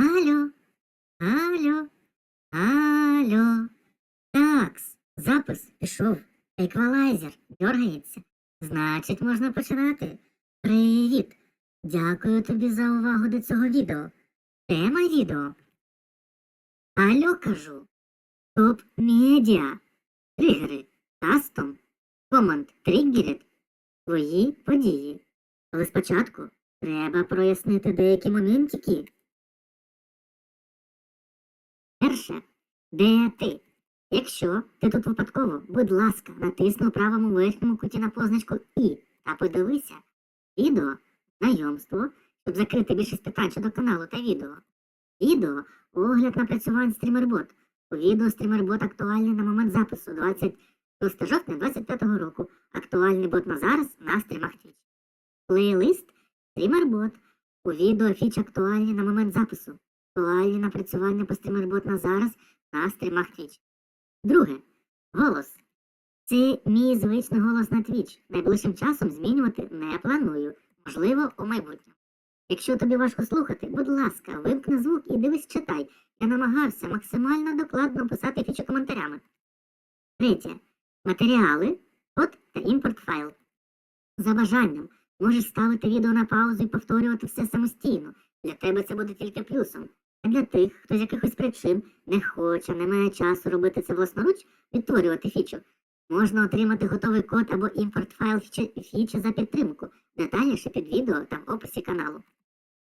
Алло, алло, алло. Такс, запис пішов. Еквалайзер дергається. Значить, можна починати. Привіт. Дякую тобі за увагу до цього відео. Тема відео. Алло кажу. Топ медіа. Тригери. Кастом. Команд тригерить твої події. Але спочатку треба прояснити деякі моментики. Де ти? Якщо ти тут випадково, будь ласка, натисни у правому верхньому куті на позначку І та подивися відео знайомство, щоб закрити більшість питань щодо каналу та відео. Відео огляд напрацювань стрімербот. У відео стрімербот актуальний на момент запису 26 жовтня 25 року. Актуальний бот на зараз на стрімах Twitch. Плейлист стрімербот. У відео фіч актуальні на момент запису. Актуальні напрацювання по стрімербот на зараз на стрімах Twitch. Друге. Голос. Це мій звичний голос на Twitch. Найближчим часом змінювати не планую. Можливо, у майбутньому. Якщо тобі важко слухати, будь ласка, вимкни звук і дивись читай. Я намагався максимально докладно писати фічу коментарями. Третє. Матеріали, код та імпорт файл. За бажанням можеш ставити відео на паузу і повторювати все самостійно. Для тебе це буде тільки плюсом. А для тих, хто з якихось причин не хоче, не має часу робити це власноруч, відтворювати фічу, можна отримати готовий код або імпорт файл фічі, за підтримку, детальніше під відео та в описі каналу.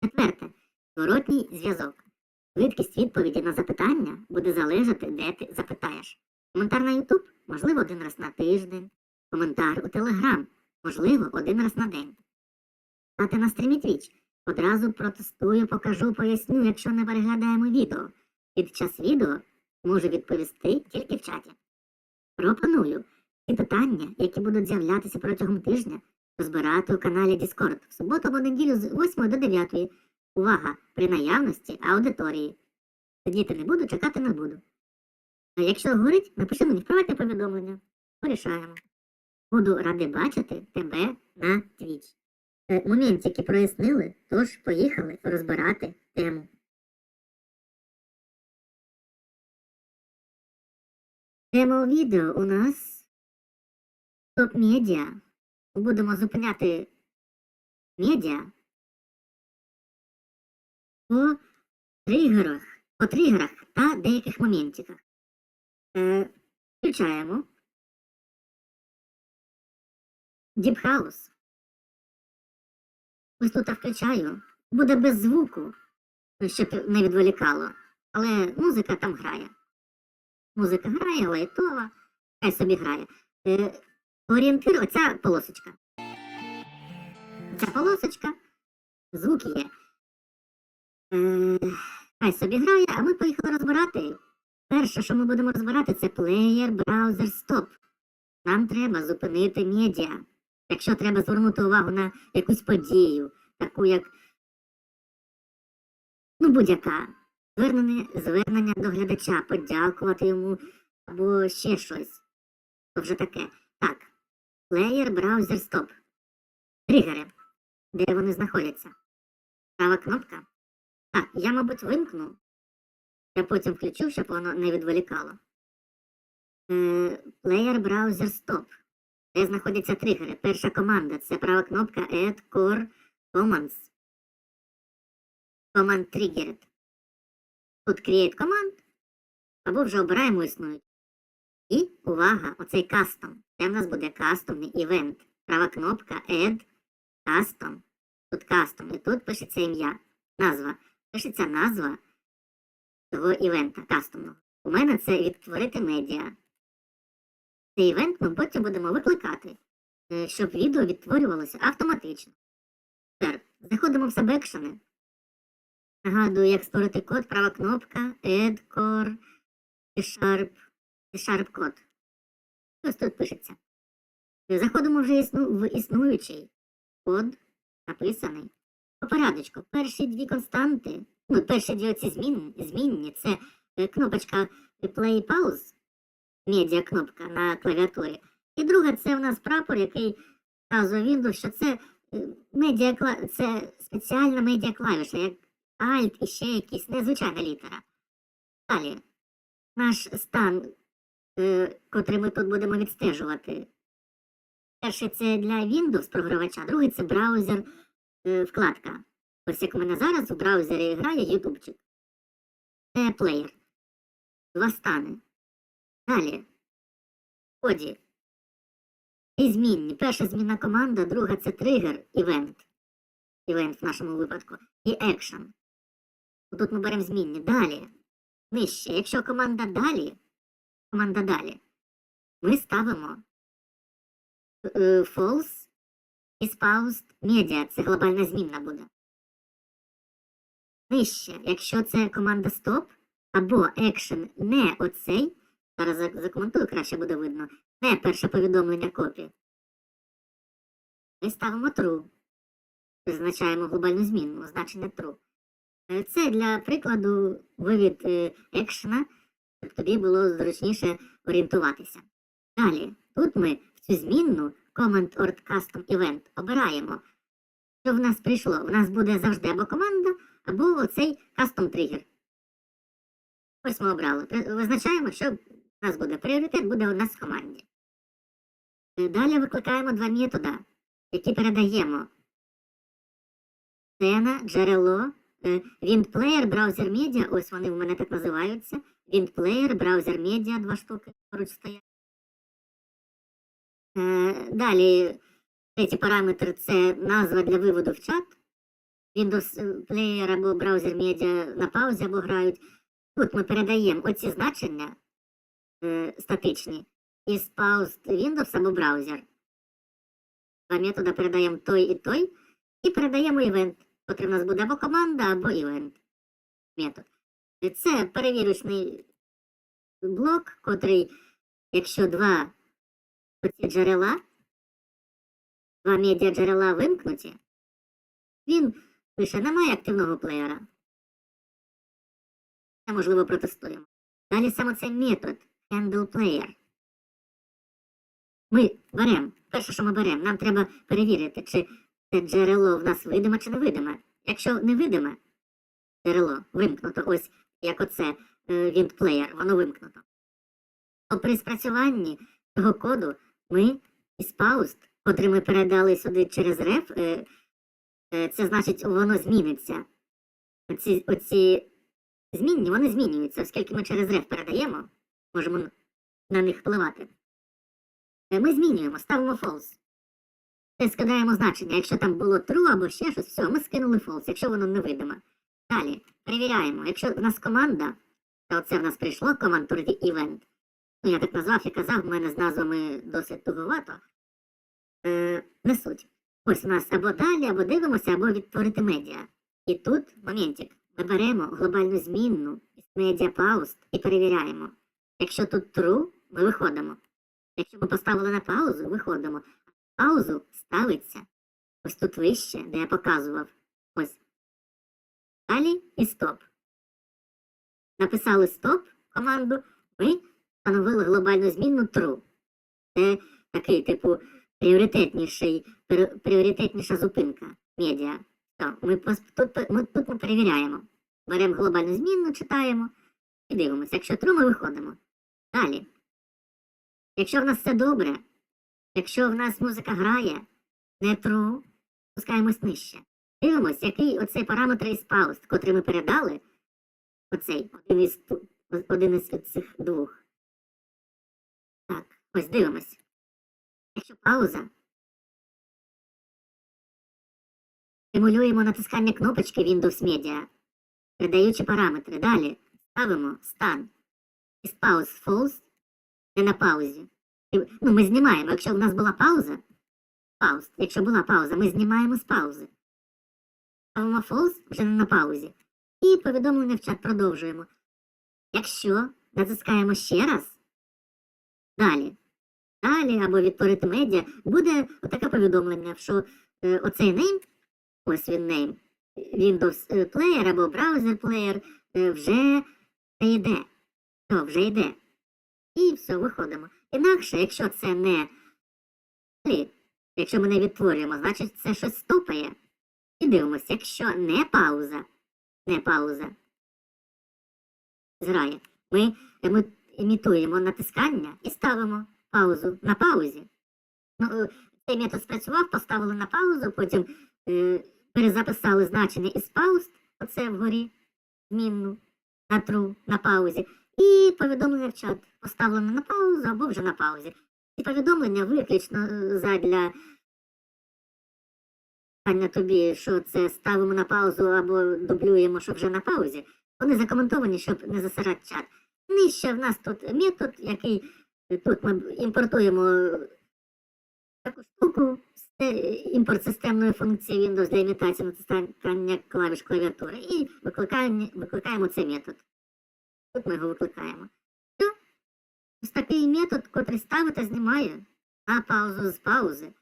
Четверте. Зворотній зв'язок. Швидкість відповіді на запитання буде залежати, де ти запитаєш. Коментар на YouTube можливо один раз на тиждень, коментар у Telegram можливо один раз на день. Стати на стрімі Twitch одразу протестую, покажу, поясню, якщо не переглядаємо відео. Під час відео можу відповісти тільки в чаті. Пропоную ці питання, які будуть з'являтися протягом тижня, розбирати у каналі Discord в суботу або неділю з 8 до 9. Увага! При наявності аудиторії. Сидіти не буду, чекати не буду. А якщо горить, напиши мені в повідомлення. Порішаємо. Буду радий бачити тебе на Twitch. Моментики прояснили, тож поїхали розбирати тему. Тема відео у нас топ-медіа. Будемо зупиняти медіа по тригерах, по тригерах та деяких моментиках. Е, включаємо Deep House. Ось тут включаю. Буде без звуку, щоб не відволікало. Але музика там грає. Музика грає, лайтова, хай собі грає. Е, орієнтир оця полосочка. Ця полосочка, звук є. Е, хай собі грає, а ми поїхали розбирати. Перше, що ми будемо розбирати, це плеєр браузер стоп. Нам треба зупинити медіа. Якщо треба звернути увагу на якусь подію, таку як ну будь-яка звернення, звернення до глядача, подякувати йому або ще щось. То вже таке. Так. Плеєр браузер стоп. Тригери. Де вони знаходяться? Права кнопка. Так, я, мабуть, вимкну. Я потім включу, щоб воно не відволікало. Плеєр браузер стоп. Де знаходяться тригери? Перша команда це права кнопка Add Core Commands. Command Triggered. Тут Create Command. Або вже обираємо існують. І увага! Оцей кастом. Це в нас буде кастомний івент. Права кнопка Add Custom. Тут кастом. І тут пишеться ім'я. Назва. Пишеться назва цього івента кастомного. У мене це відтворити медіа. Цей івент ми потім будемо викликати, е, щоб відео відтворювалося автоматично. Тепер заходимо в Subactions. Нагадую, як створити код, права кнопка, Add Core, C-Sharp, C-Sharp код. Ось тут пишеться. Заходимо вже існу, в існуючий код, написаний. По. Перші дві константи, ну, перші дві оці змін, змінні, це е, кнопочка Play Pause, медіа кнопка на клавіатурі. І друга це у нас прапор, який вказує Windows, що це е, медіа це спеціальна медіа клавіша, як Alt і ще якісь незвичайна літера. Далі. Наш стан, е, котрий ми тут будемо відстежувати. Перший це для Windows програвача, другий це браузер е, вкладка. Ось як у мене зараз у браузері грає ютубчик. Це плеєр. Два стани. Далі. Коді. І змінні. Перша змінна команда, друга це тригер, івент. Івент в нашому випадку. І екшен. Тут ми беремо змінні. Далі. Нижче. Якщо команда далі, команда далі, ми ставимо е, false і spoused media. Це глобальна змінна буде. Нижче. Якщо це команда stop або action не оцей, зараз закоментую, краще буде видно, не перше повідомлення копі. Ми ставимо true. Призначаємо глобальну змінну, значення true. Е, Це для прикладу вивід е, екшена, щоб тобі було зручніше орієнтуватися. Далі, тут ми в цю змінну Command or Custom Event обираємо, що в нас прийшло. В нас буде завжди або команда, або оцей Custom Trigger. Ось ми обрали. Визначаємо, що в нас буде пріоритет, буде у нас в команді. Е, Далі викликаємо два метода, які передаємо. Сцена, джерело, е, WindPlayer, браузер медіа, ось вони в мене так називаються. WindPlayer, браузер медіа, два штуки поруч стоять. Е, Далі третій параметр це назва для виводу в чат. Windows е, Player або браузер медіа на паузі або грають. Тут ми передаємо оці значення е, статичні із paused Windows або браузер. Два методи передаємо той і той, і передаємо котрий в нас буде або команда, або івент метод. Це перевірочний блок, котрий, якщо два оці джерела, два медіа джерела вимкнуті, він пише, немає активного плеєра. Це, можливо, протестуємо. Далі саме цей метод handle player. Ми беремо, перше, що ми беремо, нам треба перевірити, чи це джерело в нас видиме чи невидиме. Якщо невидиме джерело вимкнуто, ось як оце е, вінтплеєр, воно вимкнуто. То при спрацюванні цього коду ми із paused, котрий ми передали сюди через ref, е, е, це значить, воно зміниться. Оці, оці змінні, вони змінюються, оскільки ми через ref передаємо, можемо на них впливати. Е, Ми змінюємо, ставимо false. Це скидаємо значення. Якщо там було true або ще щось, все, ми скинули false, якщо воно невидиме. Далі перевіряємо. Якщо в нас команда, та оце в нас прийшло to event. Ну, я так назвав, я казав, в мене з назвами досить туговато. Е, не суть. Ось у нас або далі, або дивимося, або відтворити медіа. І тут, моментик, ми беремо глобальну змінну із медіа пауз і перевіряємо. Якщо тут true, ми виходимо. Якщо ми поставили на паузу, виходимо. Паузу ставиться ось тут вище, де я показував. Ось. Далі і стоп. Написали стоп команду, ми встановили глобальну змінну true. Це такий, типу, пріоритетніший, пріоритетніша зупинка медіа. То, ми, тут, ми, тут ми перевіряємо. Беремо глобальну змінну, читаємо і дивимося. Якщо true, ми виходимо. Далі. Якщо в нас все добре, якщо в нас музика грає, не true, спускаємось нижче. Дивимось, який оцей параметр із пауз, котрий ми передали, оцей, один із, один із цих двох. Так, ось дивимось. Якщо пауза, стимулюємо натискання кнопочки Windows Media, передаючи параметри. Далі ставимо стан із пауз false не на паузі. Ну, ми знімаємо, якщо в нас була пауза, пауз, якщо була пауза, ми знімаємо з паузи. Ставимо false вже не на паузі. І повідомлення в чат продовжуємо. Якщо натискаємо ще раз, далі, далі або відтворити медіа, буде отаке повідомлення, що е, оцей name, ось він name, Windows е, Player або Browser Player е, вже йде. То вже йде. І все, виходимо. Інакше, якщо це не якщо ми не відтворюємо, значить це щось стопає. І дивимося, якщо не пауза, не пауза. Зграє. Ми еми- імітуємо натискання і ставимо паузу на паузі. Ну, е, цей метод спрацював, поставили на паузу, потім е, перезаписали значення із пауз, оце вгорі, змінну, на true, на паузі, і повідомлення в чат поставлено на паузу або вже на паузі. І повідомлення виключно е, задля питання тобі, що це ставимо на паузу або дублюємо, що вже на паузі. Вони закоментовані, щоб не засирати чат. Нижче в нас тут метод, який е, тут ми імпортуємо таку штуку, імпорт системної функції Windows для імітації натискання клавіш клавіатури і викликаємо, викликаємо цей метод. Тут ми його викликаємо. Ось такий метод, котрий ставить та знімає на паузу з паузи.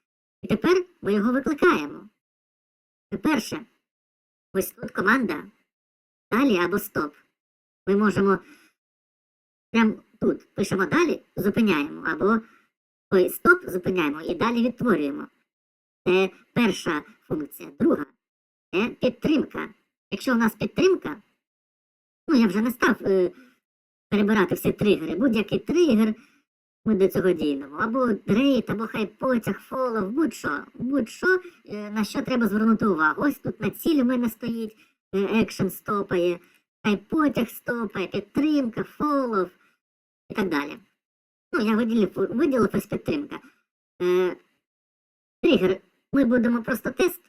І тепер ми його викликаємо. Перше, ось тут команда далі або стоп. Ми можемо прямо тут пишемо далі, зупиняємо, або ой, стоп зупиняємо і далі відтворюємо. Це перша функція. Друга це підтримка. Якщо у нас підтримка, ну я вже не став е, перебирати всі тригери. Будь-який тригер ми до цього дійдемо. Або дрейт, або хай потяг, фолов, будь-що. Будь-що, е, на що треба звернути увагу. Ось тут на цілі в мене стоїть, екшен стопає, хай потяг стопає, підтримка, фолов і так далі. Ну, я виділив, виділив ось підтримка. Е, тригер. Ми будемо просто тест,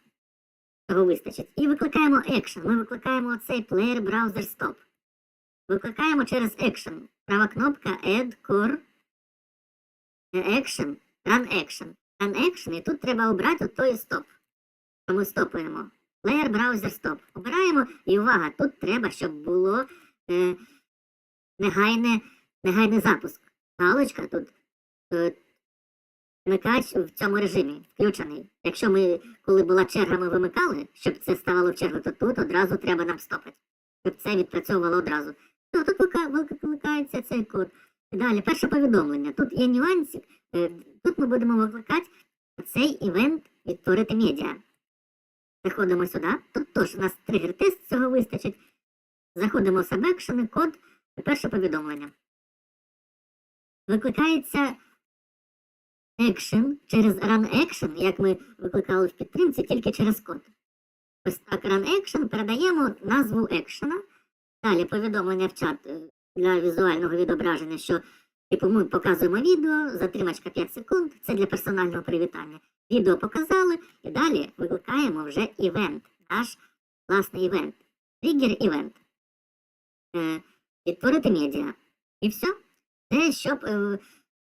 цього вистачить. І викликаємо екшен. Ми викликаємо цей player browser stop. Викликаємо через action. Права кнопка Add Core Action, Run Action. Run Action, і тут треба обрати той стоп. То ми стопуємо. Player Browser Stop. Обираємо, і увага, тут треба, щоб було е, негайне, негайний запуск. Галочка тут е, вмикач в цьому режимі включений. Якщо ми, коли була черга, ми вимикали, щоб це ставало в чергу, то тут одразу треба нам стопити, щоб це відпрацьовувало одразу. То тут викликається цей код. Далі, перше повідомлення. Тут є нюансик. Е, Тут ми будемо викликати цей івент відтворити медіа. Заходимо сюди. Тут теж у нас тригер-тест цього вистачить. Заходимо в Subaction, код, перше повідомлення. Викликається action через run action, як ми викликали в підтримці, тільки через код. Ось так run action передаємо назву екшена. Далі повідомлення в чат е, для візуального відображення, що типу ми показуємо відео, затримачка 5 секунд, це для персонального привітання. Відео показали, і далі викликаємо вже івент, наш власний івент. Тригер івент. Е, відтворити медіа. І все. Це щоб е,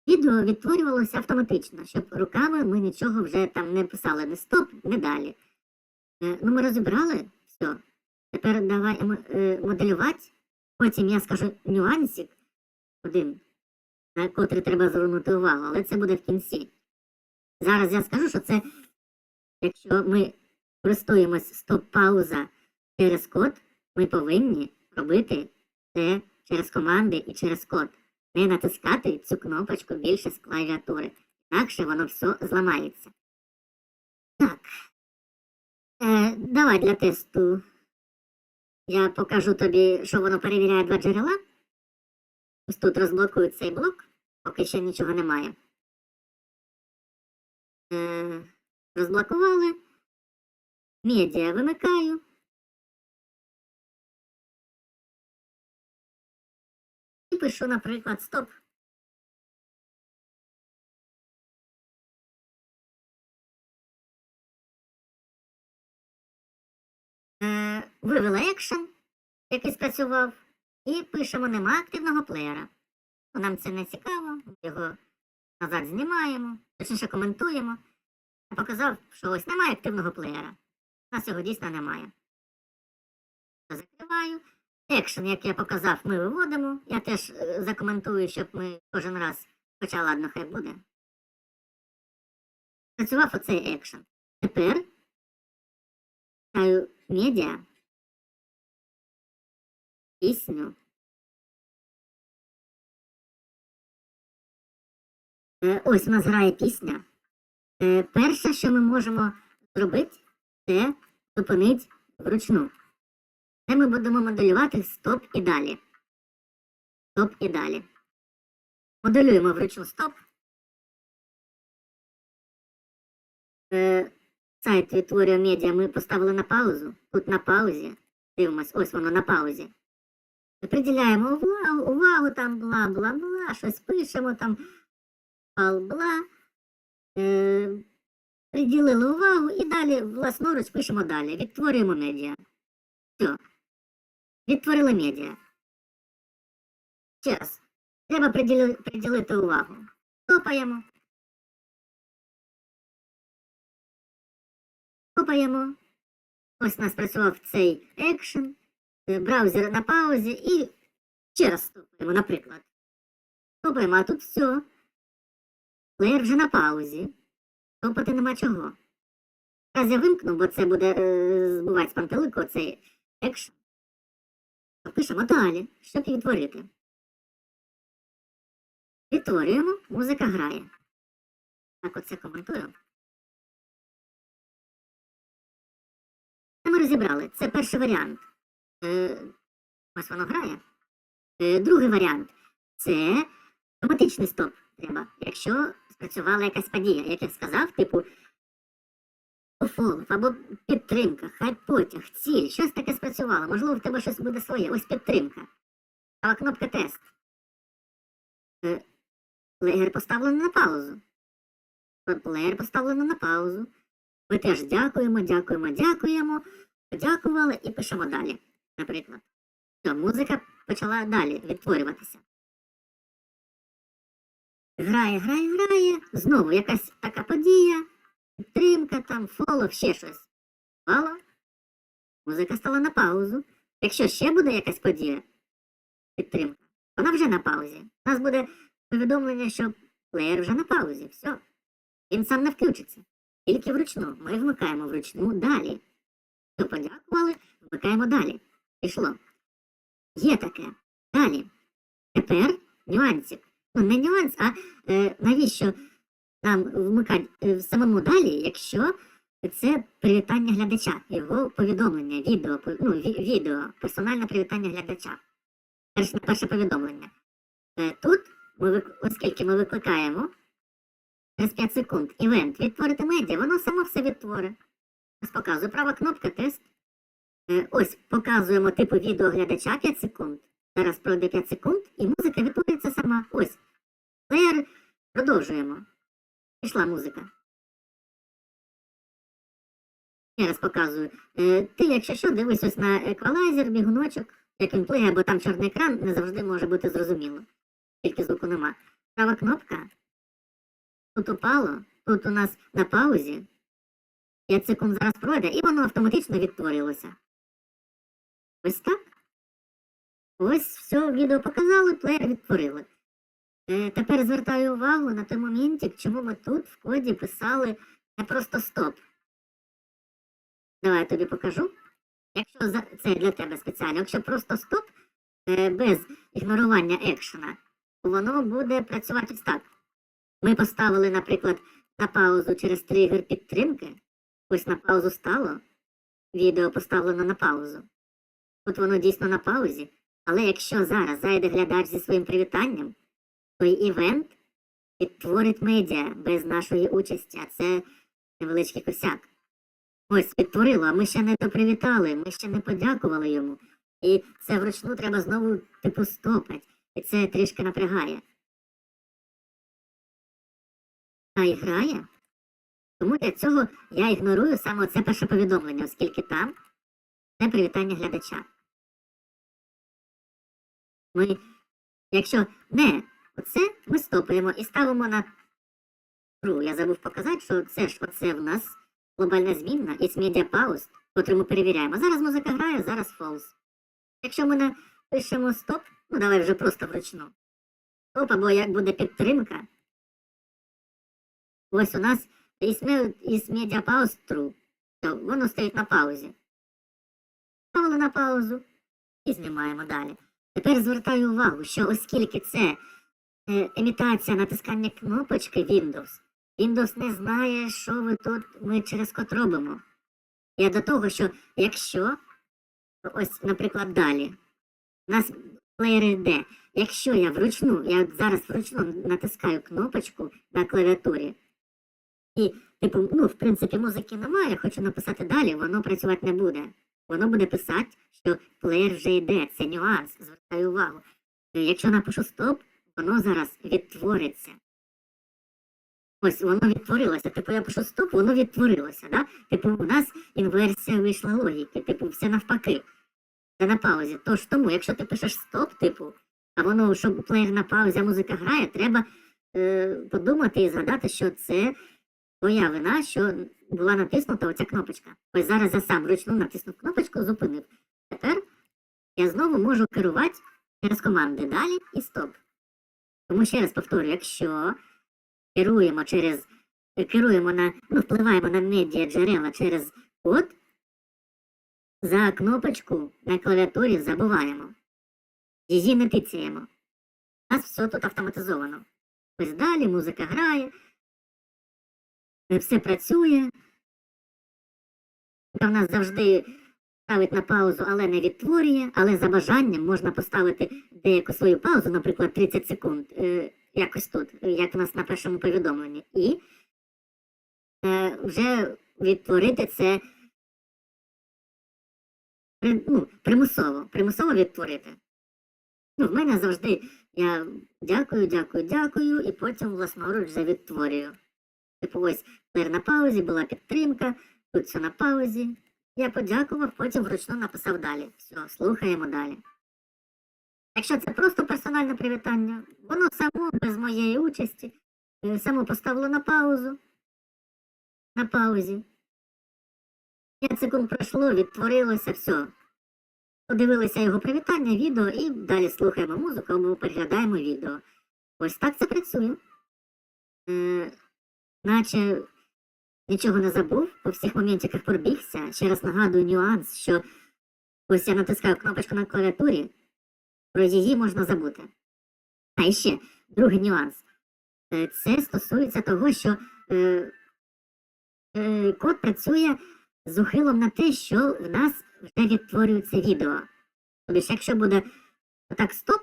відео відтворювалося автоматично, щоб руками ми нічого вже там не писали, не стоп, не далі. Е, ну, ми розібрали все. Тепер давай е, моделювати. Потім я скажу нюансик один, на котрий треба звернути увагу, але це буде в кінці. Зараз я скажу, що це, якщо ми користуємось стоп-пауза через код, ми повинні робити це через команди і через код. Не натискати цю кнопочку більше з клавіатури. Інакше воно все зламається. Так. Е, давай для тесту. Я покажу тобі, що воно перевіряє два джерела. Ось тут розблокую цей блок, поки ще нічого немає. Е, розблокували. Медіа вимикаю. І пишу, наприклад, стоп. Е, вивела екшен, який спрацював, і пишемо нема активного плеєра. Ну, Нам це не цікаво, його назад знімаємо, точніше коментуємо. Я показав, що ось немає активного плеєра. У нас його дійсно немає. Закриваю. Екшен, як я показав, ми виводимо. Я теж е, закоментую, щоб ми кожен раз, хоча ладно, хай буде. Працював оцей екшен. Тепер медіа, пісню. Е, Ось у нас грає пісня. Е, Перше, що ми можемо зробити, це зупинити вручну. Де ми будемо моделювати стоп і далі. Стоп і далі. Моделюємо вручну стоп. Сайт відтворює медіа ми поставили на паузу. Тут на паузі. Дивимось, ось воно на паузі. Приділяємо увагу, увагу там бла бла бла, щось пишемо там бла бла. Е, приділили увагу і далі власноруч пишемо далі. Відтворюємо медіа. Все. Відтворили медіа. Ще раз. Треба приділи, приділити увагу. Топаємо. Топаємо. Ось у нас працював цей екшен. Е, Браузер на паузі і ще раз топаємо, наприклад. Топаємо, а тут все. Плеєр вже на паузі. Топати нема чого. Раз я вимкну, бо це буде е, збивати з пантелику цей екшен. Пишемо далі, щоб відтворити. Відтворюємо, музика грає. Так оце коментую. Розібрали. Це перший варіант. Е, ось воно грає. Е, другий варіант це автоматичний стоп треба, якщо спрацювала якась подія, як я сказав, типу офолов або підтримка, хай потяг, ціль, щось таке спрацювало. Можливо, в тебе щось буде своє. Ось підтримка. А кнопка тест. Е, Плеєр поставлено на паузу. Плеєр поставлено на паузу. Ми теж дякуємо, дякуємо, дякуємо. Подякували і пишемо далі, наприклад. Все, музика почала далі відтворюватися. Грає, грає, грає. Знову якась така подія, підтримка, там, фолов, ще щось. Вало. Музика стала на паузу. Якщо ще буде якась подія, підтримка, вона вже на паузі. У нас буде повідомлення, що плеєр вже на паузі. Все. Він сам не включиться. Тільки вручну. Ми вмикаємо вручну далі. Подякували, вмикаємо далі. Пішло. Є таке. Далі. Тепер нюансик. Ну, не нюанс, а е, навіщо нам вмикати е, самому далі, якщо це привітання глядача, його повідомлення, відео, ну, відео, персональне привітання глядача. Перше, перше повідомлення. Е, тут, ми, оскільки ми викликаємо через 5 секунд івент відтворити медіа, воно само все відтворить. Ось показую права кнопка тест. Е, ось показуємо типу відео глядача 5 секунд. Зараз пройде 5 секунд і музика відтвориться сама. Ось. Плеєр продовжуємо. Пішла музика. Ще раз показую. Е, ти, якщо що, дивись ось на еквалайзер, бігуночок, як він плиє, бо там чорний екран не завжди може бути зрозуміло. Тільки звуку нема. Права кнопка. Тут упало, тут у нас на паузі. 5 секунд зараз пройде, і воно автоматично відтворилося. Ось так. Ось все відео показали, плеєр відтворили. Е, тепер звертаю увагу на той моментик, чому ми тут в коді писали не просто стоп. Давай я тобі покажу. Якщо за... це для тебе спеціально, якщо просто стоп е, без ігнорування екшена, воно буде працювати ось так. Ми поставили, наприклад, на паузу через тригер підтримки. Ось на паузу стало. Відео поставлено на паузу. От воно дійсно на паузі. Але якщо зараз зайде глядач зі своїм привітанням, той івент відтворить медіа без нашої участі, а це невеличкий косяк. Ось підтворило, а ми ще не допривітали, ми ще не подякували йому. І це вручну треба знову типу стопать. І це трішки напрягає. А і грає. Тому для цього я ігнорую саме це перше повідомлення, оскільки там це привітання глядача. Ми, якщо не оце, ми стопаємо і ставимо на true. Я забув показати, що це ж оце в нас глобальна змінна із pause, котру ми перевіряємо. Зараз музика грає, зараз false. Якщо ми напишемо стоп, ну давай вже просто вручну. Стоп, або як буде підтримка. Ось у нас із, ме- із media true. То воно стоїть на паузі. Ставили на паузу і знімаємо далі. Тепер звертаю увагу, що оскільки це е, імітація натискання кнопочки Windows, Windows не знає, що ви тут ми через код робимо. Я до того, що якщо ось, наприклад, далі. У нас плеєр йде. Якщо я вручну, я зараз вручну натискаю кнопочку на клавіатурі, і, типу, ну, в принципі, музики немає, хочу написати далі, воно працювати не буде. Воно буде писати, що плеєр вже йде, це нюанс, звертаю увагу. Е, Якщо напишу стоп, воно зараз відтвориться. Ось воно відтворилося. Типу я пишу стоп, воно відтворилося. Да? Типу, у нас інверсія вийшла логіки, типу, все навпаки. Це на паузі. Тож тому, якщо ти пишеш стоп, типу, а воно, щоб плеєр на паузі, а музика грає, треба е, подумати і згадати, що це твоя вина, що була натиснута оця кнопочка. Ось зараз я сам вручну натиснув кнопочку, зупинив. Тепер я знову можу керувати через команди далі і стоп. Тому ще раз повторю, якщо керуємо через керуємо на, ну, впливаємо на медіа джерела через код, за кнопочку на клавіатурі забуваємо. Її не тицяємо. У нас все тут автоматизовано. Ось далі музика грає, все працює. Яка в нас завжди ставить на паузу, але не відтворює, але за бажанням можна поставити деяку свою паузу, наприклад, 30 секунд, е, якось тут, як у нас на першому повідомленні, і е, вже відтворити це ну, примусово, примусово відтворити. Ну, в мене завжди я дякую, дякую, дякую, і потім власноруч вже відтворюю. Типу, ось плеєр на паузі, була підтримка, тут все на паузі. Я подякував, потім вручну написав далі. Все, слухаємо далі. Якщо це просто персональне привітання, воно само без моєї участі, е, само поставило на паузу. На паузі. 5 секунд пройшло, відтворилося, все. Подивилися його привітання, відео і далі слухаємо музику або переглядаємо відео. Ось так це працює. Наче нічого не забув, по всіх моментиках пробігся. Ще раз нагадую нюанс, що ось я натискаю кнопочку на клавіатурі, про її можна забути. А ще другий нюанс. Е, Це стосується того, що е, е, код працює з ухилом на те, що в нас вже відтворюється відео. Тобто, якщо буде так стоп,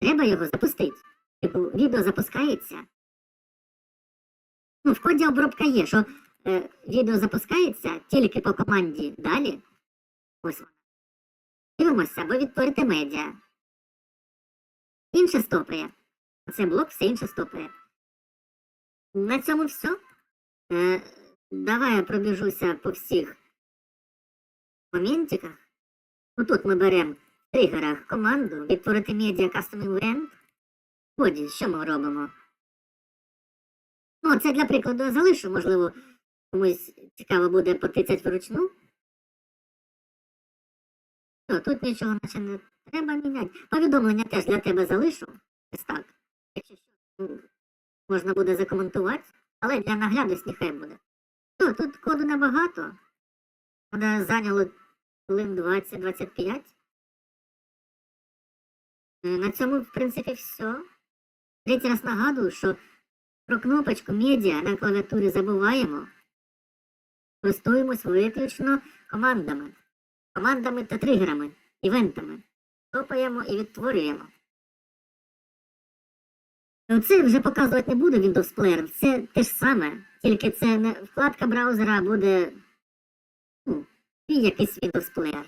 треба його запустити. Типу, відео запускається. Ну, в коді обробка є, що е, відео запускається тільки по команді далі. Ось. Дивимося, або відтворити медіа. Інше стопає. Це блок, все інше стопає. На цьому все. Е, давай я пробіжуся по всіх моментиках. Отут ми беремо тригерах команду відтворити медіа Custom Event. Ході, що ми робимо? Ну, це для прикладу залишу, можливо, комусь цікаво буде потицять вручну. Що, тут нічого наче не треба міняти. Повідомлення теж для тебе залишу. Ось так. Якщо що, ну, можна буде закоментувати, але для наглядності хай буде. Що, тут коду небагато. Вона зайняло хвилин 20-25. Е, На цьому, в принципі, все. Третій раз нагадую, що про кнопочку медіа на клавіатурі забуваємо. Користуємось виключно командами. Командами та тригерами, івентами. Топаємо і відтворюємо. Ну, Це вже показувати не буде Windows Player, це те ж саме, тільки це не вкладка браузера а буде ну, якийсь Windows Player.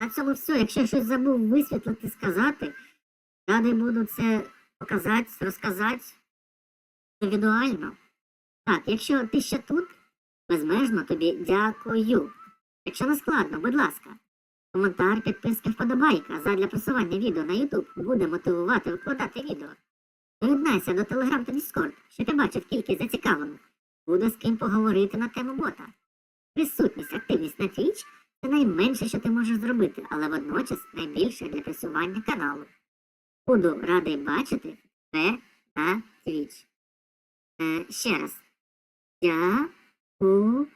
На цьому все. Якщо щось забув висвітлити, сказати, радий буду це показати, розказати індивідуально. Так, якщо ти ще тут, безмежно тобі дякую. Якщо не складно, будь ласка, коментар, підписка, вподобайка задля просування відео на YouTube буде мотивувати викладати відео. Приєднайся до Telegram та Discord, щоб я бачив кількість зацікавлених. Буде з ким поговорити на тему бота. Присутність, активність на Twitch – це найменше, що ти можеш зробити, але водночас найбільше для просування каналу. Буду радий бачити тебе на твіч. Е, ще раз. Дякую.